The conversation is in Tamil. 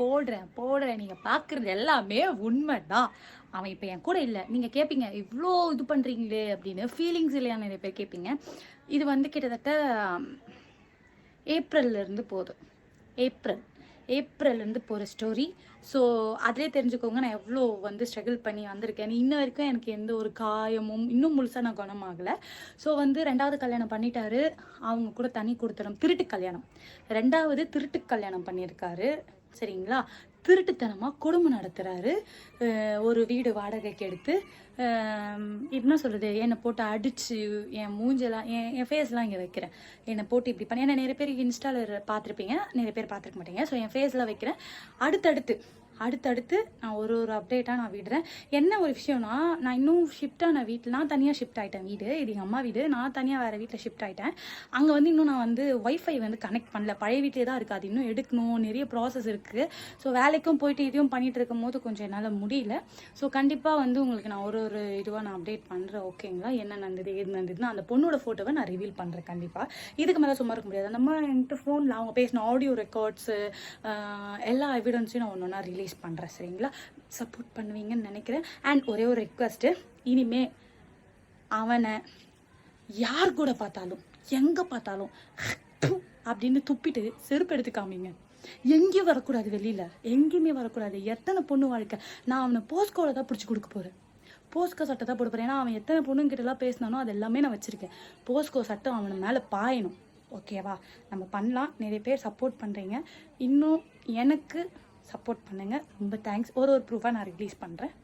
போடுறேன் போடுறேன். நீங்கள் பார்க்குறது எல்லாமே உண்மை தான் அவன் இப்போ என் கூட இல்லை. நீங்கள் கேட்பீங்க இவ்வளோ இது பண்ணுறீங்களே அப்படின்னு. ஃபீலிங்ஸ் இல்லையா நிறைய பேர் கேட்பீங்க இது வந்து கிட்டத்தட்ட ஏப்ரல்ல இருந்து போகுது. ஏப்ரல் ஏப்ரல்லேருந்து போகிற ஸ்டோரி ஸோ அதிலே தெரிஞ்சுக்கோங்க நான் எவ்வளோ வந்து ஸ்ட்ரகிள் பண்ணி வந்திருக்கேன். இன்ன வரைக்கும் எனக்கு எந்த ஒரு காயமும் இன்னும் முழுசாக நான் குணமாகலை. ஸோ வந்து ரெண்டாவது கல்யாணம் பண்ணிட்டாரு. அவங்க கூட தனி கொடுத்துடும் திருட்டு கல்யாணம். ரெண்டாவது திருட்டு கல்யாணம் பண்ணியிருக்காரு. சரிங்களா? திருட்டுத்தனமாக குடும்பம் நடத்துகிறாரு ஒரு வீடு வாடகைக்கு எடுத்து என்ன சொல்கிறது என்னை போட்டு அடித்து என் மூஞ்செல்லாம் என் என் ஃபேஸ்லாம் இங்கே வைக்கிறேன். என்னை போட்டு இப்படி பண்ணி ஏன்னா நிறைய பேர் இன்ஸ்டாவில் பார்த்துருப்பீங்க நிறைய பேர் பார்த்துருக்க மாட்டீங்க. ஸோ என் ஃபேஸ்லாம் வைக்கிறேன். அடுத்தடுத்து அடுத்தடுத்து நான் ஒரு ஒரு அப்டேட்டாக நான் விடுறேன். என்ன ஒரு விஷயம்னா நான் இன்னும் ஷிஃப்டான வீட்டில் நான் தனியாக ஷிஃப்ட் ஆகிட்டேன் வீடு. இது எங்கள் அம்மா வீடு. நான் தனியாக வேறு வீட்டில் ஷிஃப்ட் ஆகிட்டேன் அங்கே வந்து இன்னும் நான் வந்து ஒய்ஃபை வந்து கனெக்ட் பண்ணல. பழைய வீட்டிலே தான் இருக்குது அது இன்னும் எடுக்கணும். நிறைய ப்ராசஸ் இருக்குது ஸோ வேலைக்கும் போயிட்டு இதையும் பண்ணிட்டு இருக்கும் போது கொஞ்சம் என்னால் முடியல. ஸோ கண்டிப்பாக வந்து உங்களுக்கு நான் ஒரு ஒரு இதுவாக நான் அப்டேட் பண்ணுறேன் ஓகேங்களா என்ன நடந்தது ஏது நடந்ததுன்னு அந்த பொண்ணோட ஃபோட்டோவை நான் ரிவீல் பண்ணுறேன் கண்டிப்பாக இதுக்கு மேலே சும்மா இருக்க முடியாது. நம்ம என்கிட்ட ஃபோனில் அவங்க பேசின ஆடியோ ரெக்கார்ட்ஸு எல்லா எவிடன்ஸையும் நான் ஒன்று ஒன்றா ரிலீஸ் பண்ணுறேன் சரிங்களா? சப்போர்ட் பண்ணுவீங்கன்னு நினைக்கிறேன். அண்ட் ஒரே ஒரு ரெக்வஸ்ட்டு இனிமே அவனை யார் கூட பார்த்தாலும் எங்கே பார்த்தாலும் அப்படின்னு துப்பிட்டு செருப்பு எடுத்து காமிங்க. எங்கேயும் வரக்கூடாது வெளியில். எங்கேயுமே வரக்கூடாது. எத்தனை பொண்ணு வாழ்க்கை? நான் அவனை போஸ்கோவில் தான் பிடிச்சி கொடுக்க போகிறேன் போஸ்கோ சட்டை தான் போட போகிறேன் ஏன்னா அவன் எத்தனை பொண்ணுங்கிட்டலாம் பேசினானோ அது எல்லாமே நான் வச்சுருக்கேன். போஸ்கோ சட்டம் அவனை மேலே பாயணும். ஓகேவா நம்ம பண்ணலாம். நிறைய பேர் சப்போர்ட் பண்ணுறீங்க இன்னும் எனக்கு சப்போர்ட் பண்ணுங்கள் ரொம்ப தேங்க்ஸ் ஒரு ஒரு ப்ரூஃபாக நான் ரிலீஸ் பண்ணுறேன்